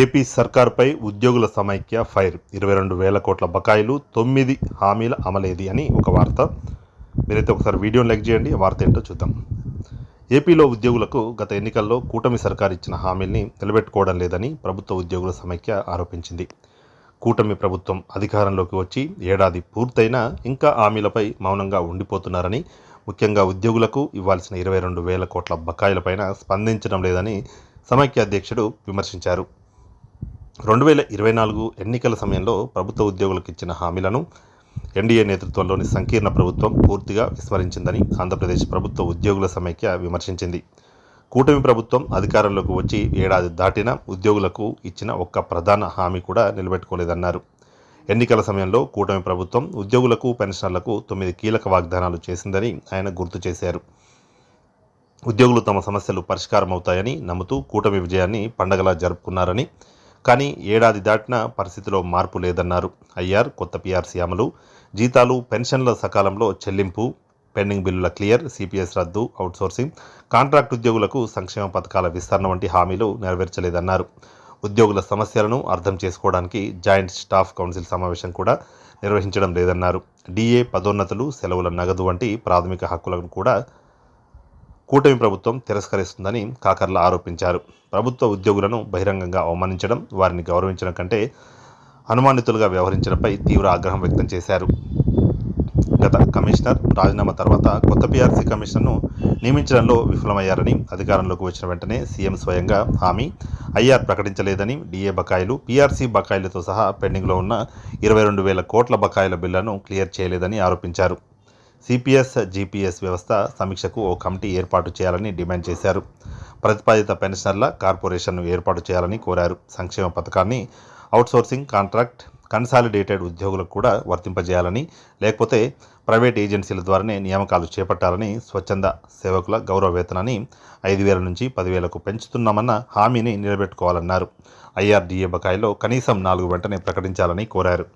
AP సర్కార్పై ఉద్యోగుల సమైక్య fire. ఇరవై రెండు వేల కోట్ల బకాయిలు తొమ్మిది హామీల అమలేది అని ఒక వార్త. మీరైతే ఒకసారి వీడియోని లైక్ చేయండి వార్త ఏంటో చూద్దాం. ఏపీలో ఉద్యోగులకు గత ఎన్నికల్లో కూటమి సర్కార్ ఇచ్చిన హామీల్ని నిలబెట్టుకోవడం లేదని ప్రభుత్వ ఉద్యోగుల సమైక్య ఆరోపించింది. కూటమి ప్రభుత్వం అధికారంలోకి వచ్చి ఏడాది పూర్తయినా ఇంకా హామీలపై మౌనంగా ఉండిపోతున్నారని ముఖ్యంగా ఉద్యోగులకు ఇవ్వాల్సిన ఇరవై రెండు వేల కోట్ల బకాయిలపైన స్పందించడం లేదని సమైక్య అధ్యక్షుడు విమర్శించారు. రెండు వేల ఇరవై నాలుగు ఎన్నికల సమయంలో ప్రభుత్వ ఉద్యోగులకు ఇచ్చిన హామీలను ఎన్డీఏ నేతృత్వంలోని సంకీర్ణ ప్రభుత్వం పూర్తిగా విస్మరించిందని ఆంధ్రప్రదేశ్ ప్రభుత్వ ఉద్యోగుల సమైక్య విమర్శించింది. కూటమి ప్రభుత్వం అధికారంలోకి వచ్చి ఏడాది దాటిన ఉద్యోగులకు ఇచ్చిన ఒక్క ప్రధాన హామీ కూడా నిలబెట్టుకోలేదన్నారు. ఎన్నికల సమయంలో కూటమి ప్రభుత్వం ఉద్యోగులకు పెన్షనర్లకు తొమ్మిది కీలక వాగ్దానాలు చేసిందని ఆయన గుర్తు చేశారు. ఉద్యోగులు తమ సమస్యలు పరిష్కారం అవుతాయని నమ్ముతూ కూటమి విజయాన్ని పండగలా జరుపుకున్నారని కానీ ఏడాది దాటిన పరిస్థితిలో మార్పు లేదన్నారు. ఐఆర్ కొత్త పీఆర్సీ అమలు జీతాలు పెన్షన్ల సకాలంలో చెల్లింపు పెండింగ్ బిల్లుల క్లియర్ సిపిఎస్ రద్దు అవుట్సోర్సింగ్ కాంట్రాక్ట్ ఉద్యోగులకు సంక్షేమ పథకాల విస్తరణ వంటి హామీలు నెరవేర్చలేదన్నారు. ఉద్యోగుల సమస్యలను అర్థం చేసుకోవడానికి జాయింట్ స్టాఫ్ కౌన్సిల్ సమావేశం కూడా నిర్వహించడం లేదన్నారు. డిఏ పదోన్నతులు సెలవుల నగదు వంటి ప్రాథమిక హక్కులను కూడా కూటమి ప్రభుత్వం తిరస్కరిస్తుందని కాకర్ల ఆరోపించారు. ప్రభుత్వ ఉద్యోగులను బహిరంగంగా అవమానించడం వారిని గౌరవించడం కంటే అనుమానితులుగా వ్యవహరించడంపై తీవ్ర ఆగ్రహం వ్యక్తం చేశారు. గత కమిషనర్ రాజీనామా తర్వాత కొత్త పీఆర్సీ కమిషనర్ను నియమించడంలో విఫలమయ్యారని అధికారంలోకి వచ్చిన వెంటనే సీఎం స్వయంగా హామీ ఐఆర్ ప్రకటించలేదని డిఏ బకాయిలు పీఆర్సీ బకాయిలతో సహా పెండింగ్లో ఉన్న ఇరవై రెండు వేల కోట్ల బకాయిల బిల్లను క్లియర్ చేయలేదని ఆరోపించారు. సిపిఎస్ జీపీఎస్ వ్యవస్థ సమీక్షకు ఓ కమిటీ ఏర్పాటు చేయాలని డిమాండ్ చేశారు. ప్రతిపాదిత పెన్షనర్ల కార్పొరేషన్ను ఏర్పాటు చేయాలని కోరారు. సంక్షేమ పథకాన్ని అవుట్సోర్సింగ్ కాంట్రాక్ట్ కన్సాలిడేటెడ్ ఉద్యోగులకు కూడా వర్తింపజేయాలని లేకపోతే ప్రైవేట్ ఏజెన్సీల ద్వారానే నియామకాలు చేపట్టాలని స్వచ్ఛంద సేవకుల గౌరవ వేతనాన్ని ఐదు వేల నుంచి పదివేలకు పెంచుతున్నామన్న హామీని నిలబెట్టుకోవాలన్నారు. ఐఆర్డీఏ బకాయిలో కనీసం నాలుగు వెంటనే ప్రకటించాలని కోరారు.